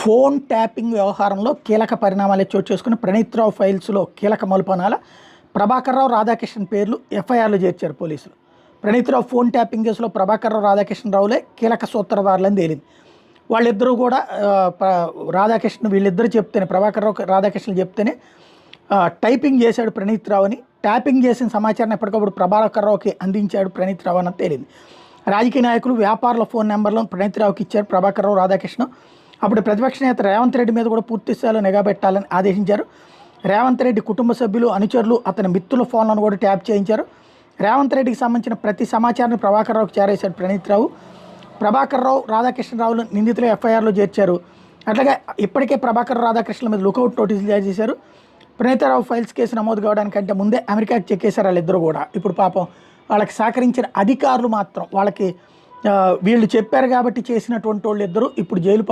Phone tapping వ్యవహారంలో కీలక పరిణామాలు చోటు చేసుకుని ప్రణీత్ రావు ఫైల్స్లో కీలక మలుపనాల. ప్రభాకర్రావు రాధాకృష్ణ రాధాకృష్ణన్ పేర్లు ఎఫ్ఐఆర్లు చేర్చారు పోలీసులు. ప్రణీత్ రావు ఫోన్ ట్యాపింగ్ కేసులో ప్రభాకర్రావు రాధాకృష్ణరావులే రాధాకృష్ణ రావులే కీలక సూత్రధారులని తేలింది. వాళ్ళిద్దరూ కూడా రాధాకృష్ణ వీళ్ళిద్దరూ చెప్తేనే ప్రభాకర్రావు రాధాకృష్ణ చెప్తేనే టైపింగ్ చేశాడు ప్రణీత్రావు అని ట్యాపింగ్ చేసిన సమాచారాన్ని ఎప్పటికప్పుడు ప్రభాకర్ రావుకి అందించాడు ప్రణీత్రావు అని తేలింది. రాజకీయ నాయకులు వ్యాపారుల ఫోన్ నెంబర్లను ప్రణీత్ రావుకి ఇచ్చారు ప్రభాకర్రావు రాధాకృష్ణ అప్పుడు ప్రతిపక్ష నేత రేవంత్ రెడ్డి మీద కూడా పూర్తి స్థాయిలో నిఘా పెట్టాలని ఆదేశించారు. రేవంత్ రెడ్డి కుటుంబ సభ్యులు అనుచరులు అతని మిత్రుల ఫోన్లను కూడా ట్యాప్ చేయించారు. రేవంత్ రెడ్డికి సంబంధించిన ప్రతి సమాచారాన్ని ప్రభాకర్ రావుకి చేరేశాడు ప్రణీత్ రావు. ప్రభాకర్ రావు రాధాకృష్ణరావులు నిందితులు ఎఫ్ఐఆర్లో చేర్చారు. అట్లాగే ఇప్పటికే ప్రభాకర్ రాధాకృష్ణ మీద లుకౌట్ నోటీసులు జారీ చేశారు. ప్రణీతరావు ఫైల్స్ కేసు నమోదు కావడానికంటే ముందే అమెరికాకి చెక్కేశారు వాళ్ళిద్దరు కూడా. ఇప్పుడు పాపం వాళ్ళకి సహకరించిన అధికారులు మాత్రం వాళ్ళకి వీళ్ళు చెప్పారు కాబట్టి చేసినటువంటి వాళ్ళు ఇద్దరు ఇప్పుడు జైలు